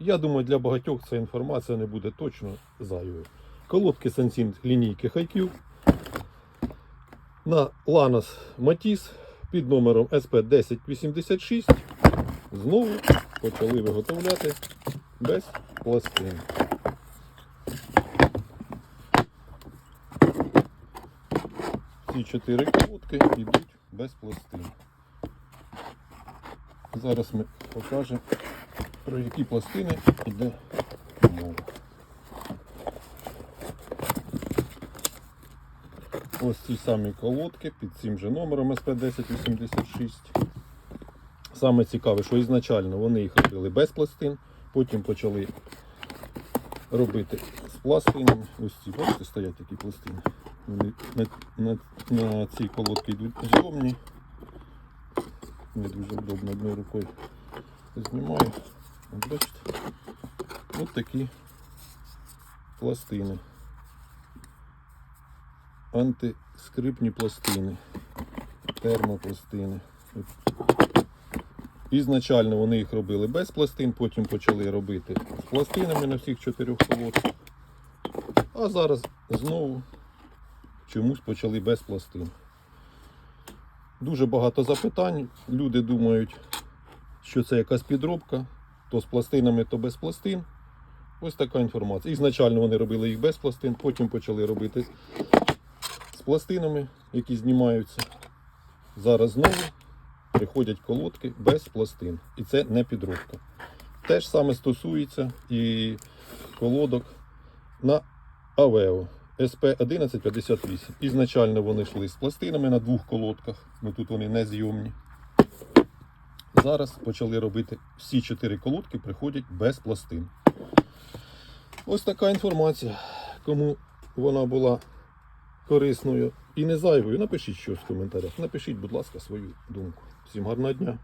Я думаю, для багатьох ця інформація не буде точно зайвою. Колодки Sensing лінійки HiQ на Lanos Matisse під номером SP1086 знову почали виготовляти без пластин. Ці чотири колодки йдуть без пластин. Зараз ми покажемо, про які пластини йде мова. Ось ці самі колодки під цим же номером SP1086. Саме цікаве, що ізначально вони їх робили без пластин, потім почали робити з пластинами. Ось ці, бачите, стоять такі пластини. Вони на, на, на ці колодки йдуть зйомні. Не дуже удобно одною рукою знімаю. От бачите. Ось такі пластини. Антискрипні пластини, термопластини. Ізначально вони їх робили без пластин, потім почали робити з пластинами на всіх чотирьох колодках. А зараз знову чомусь почали без пластин. Дуже багато запитань. Люди думають, що це якась підробка, то з пластинами, то без пластин. Ось така інформація. Ізначально вони робили їх без пластин, потім почали робити з пластинами, які знімаються. Зараз знову приходять колодки без пластин. І це не підробка. Те ж саме стосується і колодок на Авео SP1158. Ізначально вони йшли з пластинами на двох колодках, ну тут вони не зйомні. Зараз почали робити всі чотири колодки, приходять без пластин. Ось така інформація. Кому вона була корисною і не зайвою, напишіть щось в коментарях. Напишіть, будь ласка, свою думку. Всім гарного дня!